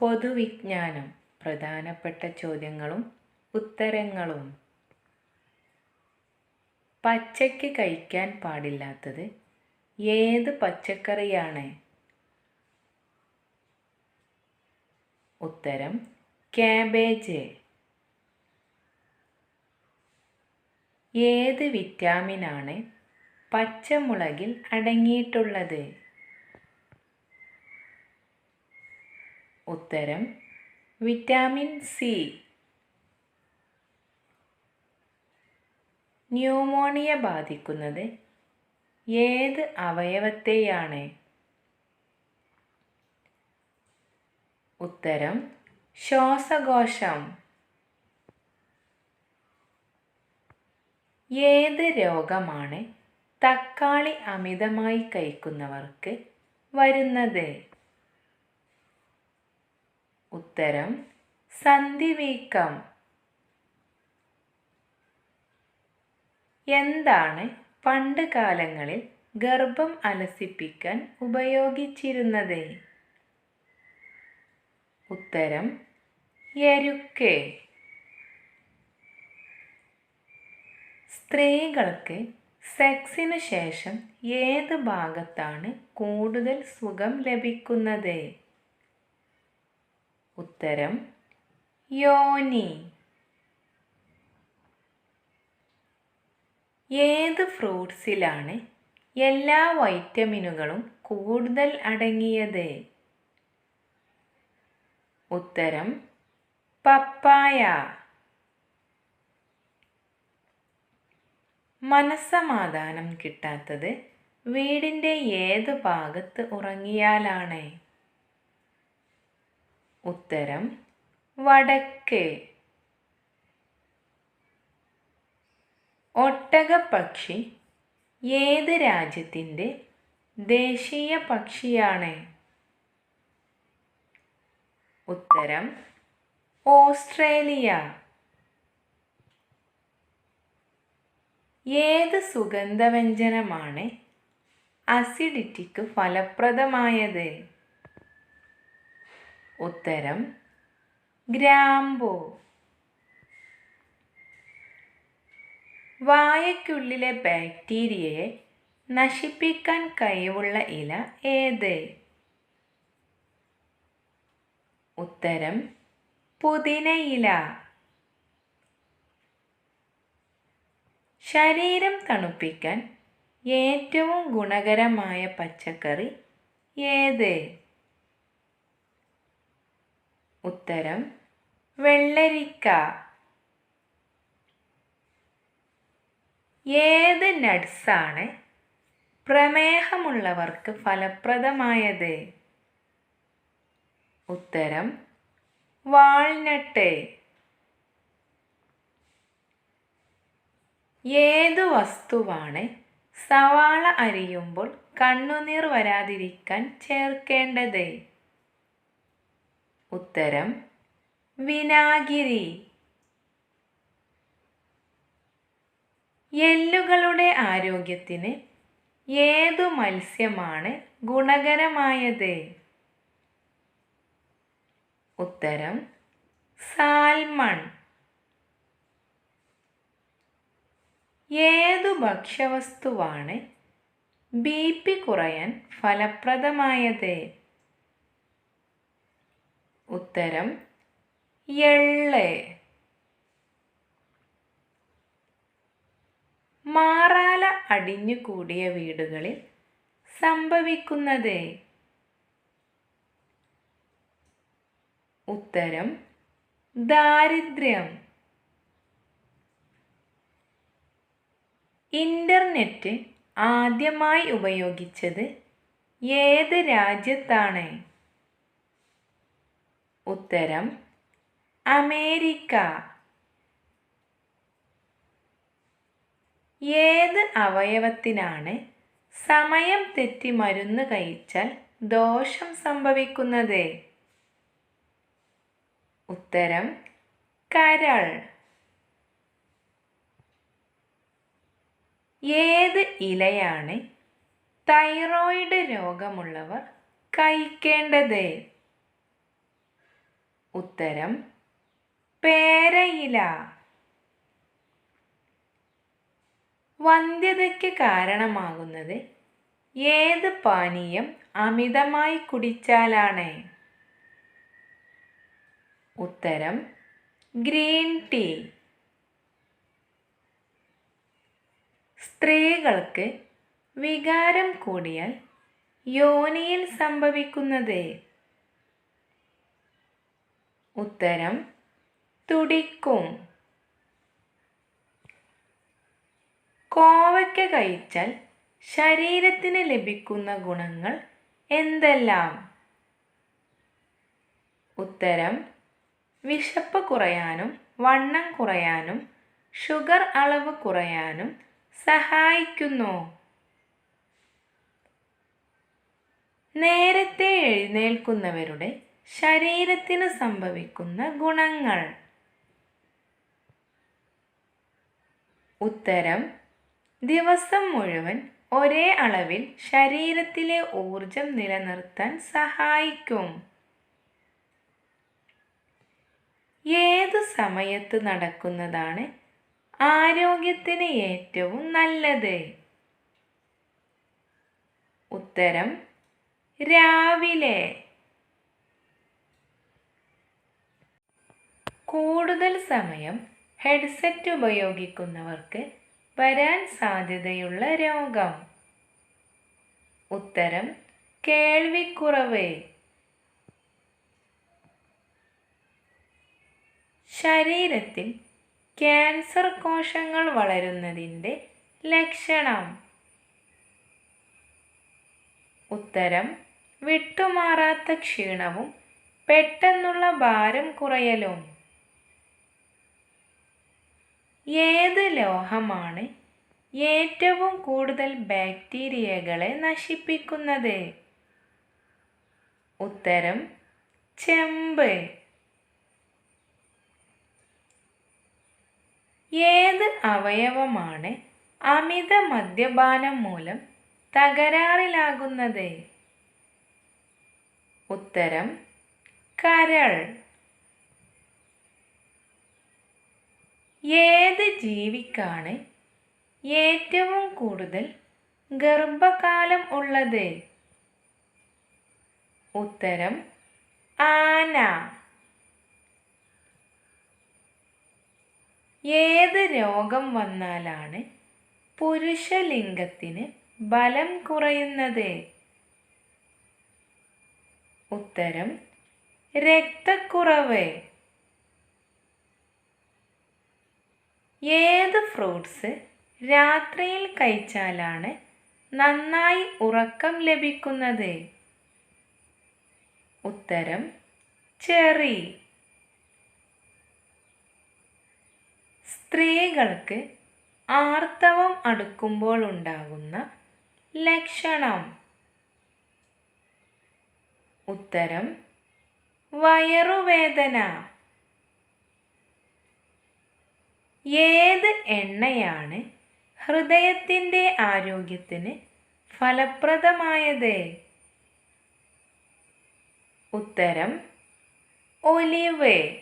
പൊതുവിജ്ഞാനം. പ്രധാനപ്പെട്ട ചോദ്യങ്ങളും ഉത്തരങ്ങളും. പച്ചയ്ക്ക് കഴിക്കാൻ പാടില്ലാത്തത് ഏത് പച്ചക്കറിയാണ്? ഉത്തരം ക്യാബേജ്. ഏത് വിറ്റാമിനാണ് പച്ചമുളകിൽ അടങ്ങിയിട്ടുള്ളത്? ഉത്തരം വിറ്റാമിൻ സി. ന്യൂമോണിയ ബാധിക്കുന്നത് ഏത് അവയവത്തെയാണ്? ഉത്തരം ശ്വാസകോശം. ഏത് രോഗമാണ് തക്കാളി അമിതമായി കഴിക്കുന്നവർക്ക് വരുന്നത്? ഉത്തരം സന്ധിവീക്കം എന്താണ് പണ്ട് കാലങ്ങളിൽ ഗർഭം അലസിപ്പിക്കാൻ ഉപയോഗിച്ചിരുന്നത്? ഉത്തരം എരുക്ക്. സ്ത്രീകൾക്ക് സെക്സിനു ശേഷം ഏത് ഭാഗത്താണ് കൂടുതൽ സുഖം ലഭിക്കുന്നത്? ഉത്തരം യോനി. ഏത് ഫ്രൂട്ട്സിലാണ് എല്ലാ വൈറ്റമിനുകളും കൂടുതൽ അടങ്ങിയത്? ഉത്തരം പപ്പായ. മനസ്സമാധാനം കിട്ടാത്തത് വീടിന്റെ ഏത് ഭാഗത്ത് ഉറങ്ങിയാലാണ്? ഉത്തരം വടക്ക്. ഒട്ടകപ്പക്ഷി ഏത് രാജ്യത്തിന്റെ ദേശീയ പക്ഷിയാണ്? ഉത്തരം ഓസ്ട്രേലിയ. ഏത് സുഗന്ധവ്യഞ്ജനമാണ് അസിഡിറ്റിക്ക് ഫലപ്രദമായത്? ഉത്തരം ഗ്രാമ്പോ. വായയ്ക്കുള്ളിലെ ബാക്ടീരിയയെ നശിപ്പിക്കാൻ കഴിവുള്ള ഇല ഏത്? ഉത്തരം പുതിനയില. ശരീരം തണുപ്പിക്കാൻ ഏറ്റവും ഗുണകരമായ പച്ചക്കറി ഏത്? ഉത്തരം വെള്ളരിക്ക. ഏത് നട്സാണ് പ്രമേഹമുള്ളവർക്ക് ഫലപ്രദമായത്? ഉത്തരം വാൾനട്ട്. ഏതു വസ്തുവാണ് സവാള അരിയുമ്പോൾ കണ്ണുനീർ വരാതിരിക്കാൻ ചേർക്കേണ്ടത്? ഉത്തരം വിനാഗിരി. എല്ലുകളുടെ ആരോഗ്യത്തിന് ഏതു മത്സ്യമാണ് ഗുണകരമായത്? ഉത്തരം സാൽമൺ. ഏതു ഭക്ഷ്യവസ്തുവാണ് ബി പി കുറയാൻ ഫലപ്രദമായത്? ഉത്തരം എള്ള്. മാറാല അടിഞ്ഞുകൂടിയ വീടുകളിൽ സംഭവിക്കുന്നത്. ഉത്തരം ദാരിദ്ര്യം. ഇന്റർനെറ്റ് ആദ്യമായി ഉപയോഗിച്ചത് ഏത് രാജ്യത്താണ്? ഉത്തരം അമേരിക്ക. ഏത് അവയവത്തിനാണ് സമയം തെറ്റി മരുന്ന് കഴിച്ചാൽ ദോഷം സംഭവിക്കുന്നത്? ഉത്തരം കരൾ. ഏത് ഇലയാണ് തൈറോയിഡ് രോഗമുള്ളവർ കഴിക്കേണ്ടത്? ഉത്തരം പേരയില. വന്ധ്യതയ്ക്ക് കാരണമാകുന്നത് ഏത് പാനീയം അമിതമായി കുടിച്ചാലാണ്? ഉത്തരം ഗ്രീൻ ടീ. സ്ത്രീകൾക്ക് വികാരം കൂടിയാൽ യോനിയിൽ സംഭവിക്കുന്നത് ഉത്തരം തുടിക്കും. കോവയ്ക്ക കഴിച്ചാൽ ശരീരത്തിന് ലഭിക്കുന്ന ഗുണങ്ങൾ എന്തെല്ലാം? ഉത്തരം വിശപ്പ് കുറയാനും വണ്ണം കുറയാനും ഷുഗർ അളവ് കുറയാനും സഹായിക്കുന്നു. നേരത്തെ എഴുന്നേൽക്കുന്നവരുടെ ശരീരത്തിന് സംഭവിക്കുന്ന ഗുണങ്ങൾ. ഉത്തരം ദിവസം മുഴുവൻ ഒരേ അളവിൽ ശരീരത്തിലെ ഊർജം നിലനിർത്താൻ സഹായിക്കും. ഏത് സമയത്ത് നടക്കുന്നതാണ് ആരോഗ്യത്തിന് ഏറ്റവും നല്ലത്? ഉത്തരം രാവിലെ. കൂടുതൽ സമയം ഹെഡ്സെറ്റ് ഉപയോഗിക്കുന്നവർക്ക് വരാൻ സാധ്യതയുള്ള രോഗം. ഉത്തരം കേൾവിക്കുറവ്. ശരീരത്തിൽ ക്യാൻസർ കോശങ്ങൾ വളരുന്നതിന്റെ ലക്ഷണം. ഉത്തരം വിട്ടുമാറാത്ത ക്ഷീണവും പെട്ടെന്നുള്ള ഭാരം കുറയലും. ഏത് ലോഹമാണ് ഏറ്റവും കൂടുതൽ ബാക്ടീരിയകളെ നശിപ്പിക്കുന്നത്? ഉത്തരം ചെമ്പ്. ഏത് അവയവമാണ് അമിത മദ്യപാനം മൂലം തകരാറിലാകുന്നത്? ഉത്തരം കരൾ. ഏത് ജീവിക്കാണ് ഏറ്റവും കൂടുതൽ ഗർഭകാലം ഉള്ളത്. ഉത്തരം ആന. ഏത് രോഗം വന്നാലാണ് പുരുഷലിംഗത്തിന് ബലം കുറയുന്നത്? ഉത്തരം രക്തക്കുറവ്. ഏത് ഫ്രൂട്ട്സ് രാത്രിയിൽ കഴിച്ചാലാണ് നന്നായി ഉറക്കം ലഭിക്കുന്നത്? ഉത്തരം ചെറി. സ്ത്രീകൾക്ക് ആർത്തവം അടുക്കുമ്പോൾ ഉണ്ടാകുന്ന ലക്ഷണം. ഉത്തരം വയറുവേദന. ഏത് എണ്ണയാണ് ഹൃദയത്തിന്റെ ആരോഗ്യത്തിന് ഫലപ്രദമായത്? ഉത്തരം ഒലിവ്.